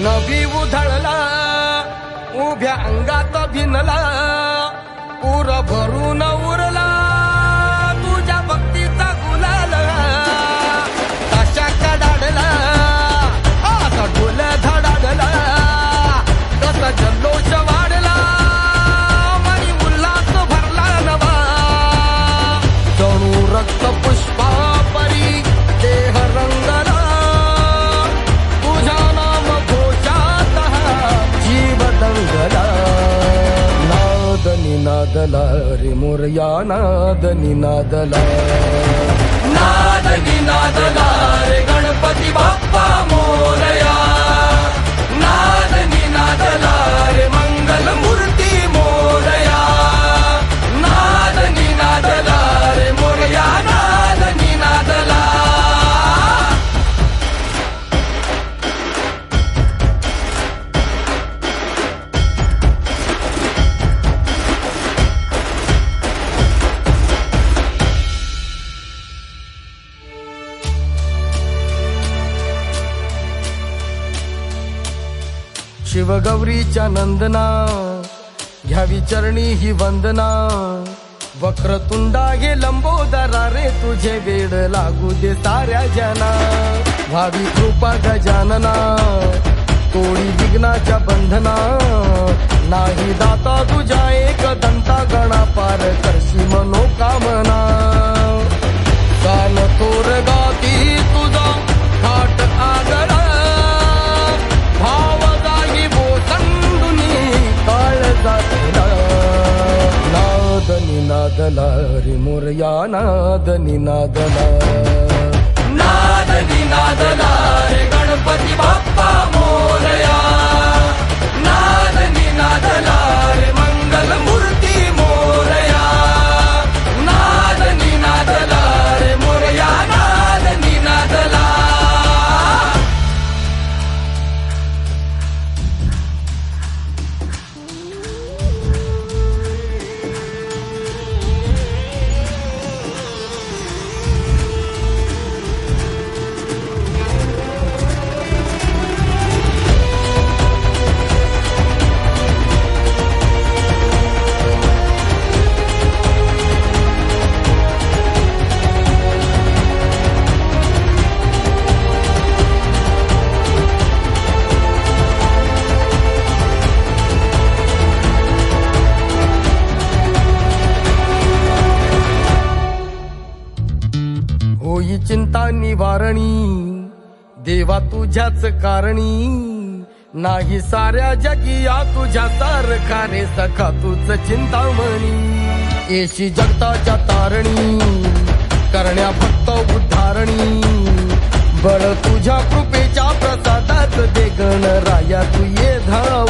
नभी उधळला उभ्या अंगात भिनला. नादला रे मोरया नादनी नादला नादनी नादला रे गणपती बाप शिवगौरीच्या नंदना घ्यावी चरणी ही वंदना. वक्रतुंडा हे लंबोदरा रे तुझे वेड लागू दे साऱ्या जना व्हावी कृपा गजानना तोडी विघ्नाच्या बंधना. नाही दाता तुझ्या एक दंता गणा पार करशी मनो निनादला रे मोरया नाद निनादला ही चिंता निवारणी. देवा तुझ्याच कारणी. नाही साऱ्या जगी या तुझ्या सारखा रे सखा तुझ चिंतामणी. येशी जगताच्या तारणी करण्या फक्त उद्धारणी. बळ तुझ्या कृपेच्या प्रसादात दे गण राया तू ये धाव.